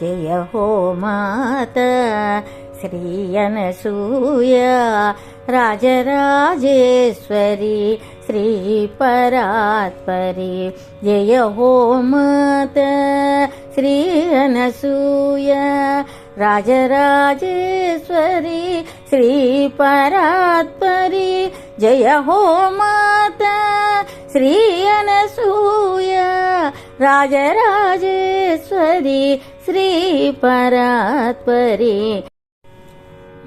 జయ హో మాత శ్రీ అనసూయ రాజరాజేశ్వరి శ్రీ పరాత్పరి జయ హో మాత శ్రీ అనసూయ రాజరాజేశ్వరి శ్రీ పరాత్పరి జయ హో మాత శ్రీ అనసూయ రాజరాజేశ్వరి శ్రీ పరాత్పరి.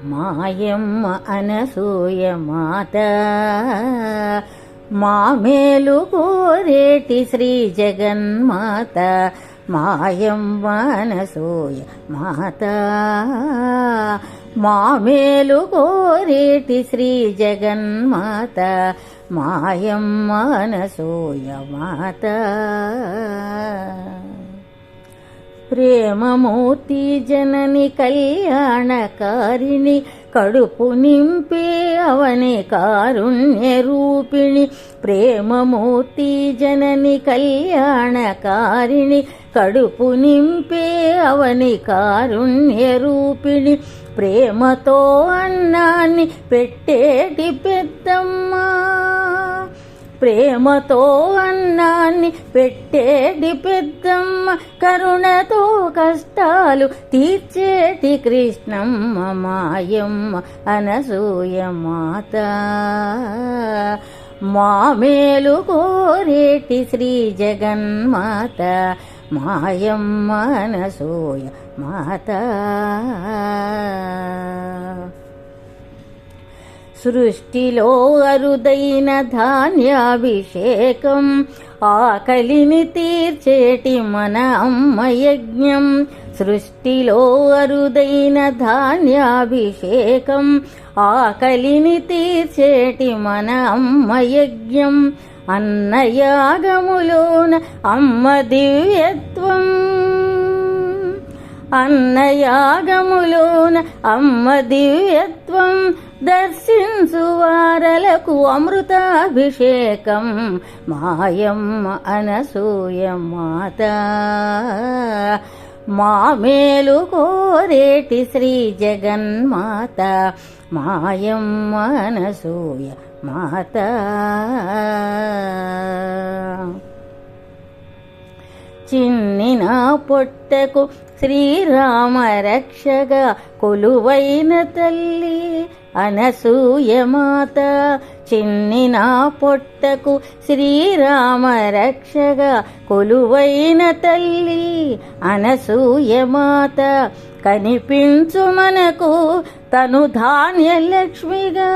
మాయమ్మ అనసూయ మాత. మా మేలు కోరేటి శ్రీ జగన్మాత. మాయమ్మ అనసూయ మాత. మా మేలు కోరేటి శ్రీ జగన్మాత. మాయమ్మ అనసూయ మాత ప్రేమమూర్తి జనని కళ్యాణకారిణి కడుపు నింపే అవని కారుణ్య రూపిణి ప్రేమమూర్తి జనని కళ్యాణకారిణి కడుపు నింపే అవని కారుణ్య రూపిణి ప్రేమతో అన్నాన్ని పెట్టేటి పెద్దమ్మా. ప్రేమతో అన్నాన్ని పెట్టేటి పెద్దమ్మ కరుణతో కష్టాలు తీర్చేటి కృష్ణమ్మ మాయమ్మ అనసూయ మాత. మా మేలు కోరేటి శ్రీ జగన్మాత మాయమ్మ అనసూయ మాత. సృష్టిలో అరుదైన ధాన్యాభిషేకం. ఆకలిని తీర్చేటి మన అమ్మ యజ్ఞం. సృష్టిలో అరుదైన ధాన్యాభిషేకం. ఆకలిని తీర్చేటి మన అమ్మ యజ్ఞం. అన్నయాగములోన అమ్మ దివ్యత్వం. అన్నయాగములోన అమ్మ దివ్యత్వం దర్శించు వారలకు అమృతాభిషేకం. మాయమ్మ అనసూయ మాత. మా మేలు కోరేటి శ్రీ జగన్మాత. మాయమ్మ అనసూయ మాత. చిన్నిన పొట్టకు శ్రీరామ రక్షగా కొలువైన తల్లి అనసూయ మాత. చిన్నిన పొట్టకు శ్రీరామ రక్షగా కొలువైన తల్లి అనసూయ మాత. కనిపించు మనకు తను ధాన్యలక్ష్మిగా.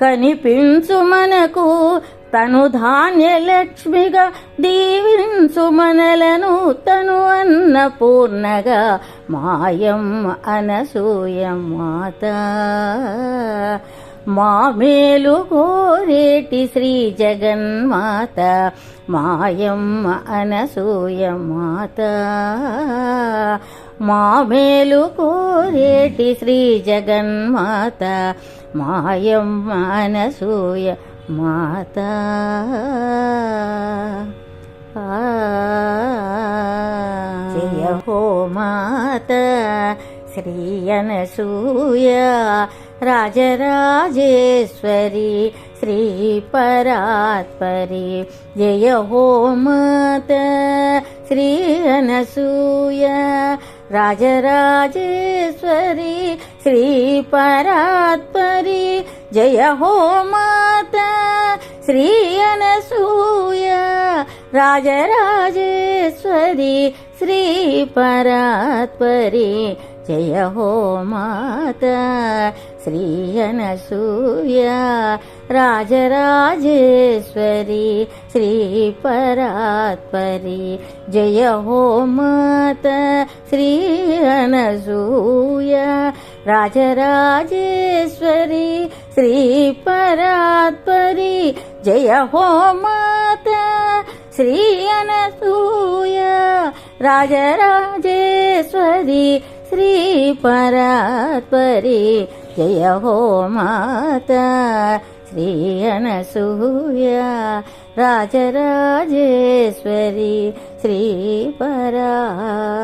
కనిపించు మనకు తను ధాన్యలక్ష్మిగా దీవించు మనలను తను అన్నపూర్ణగా మాయం అనసూయ మాత. మా మేలు కోరేటి శ్రీ జగన్మాత. మాయమ్మ అనసూయ మాత. మా మేలు కోరేటి శ్రీ జగన్మాత. మాయమ్మ అనసూయ మాత. జయ హో మాత శ్రీ అనసూయ రాజరాజేశ్వరి శ్రీ పరాత్పరి. జయ హో మాత శ్రీ అనసూయ రాజరాజేశ్వరి శ్రీ పరాత్పరి. జయ హో మాత. శ్రీ అనసూయ రాజరాజేశ్వరి శ్రీ పరాత్పరి. జయ హో మాత. శ్రీ అనసూయ రాజరాజేశ్వరి శ్రీ పరాత్పరి. జయ హో మాత. శ్రీ అనసూయ రాజరాజేశ్వరి శ్రీ పరాత్పరి. జయ హో మా శ్రీ అనసూయ రాజరాజేశ్వరి శ్రీ పరాత్పరి జయ హో మాత శ్రీ అనసూయ రాజరాజేశ్వరి శ్రీ పరాత్పరి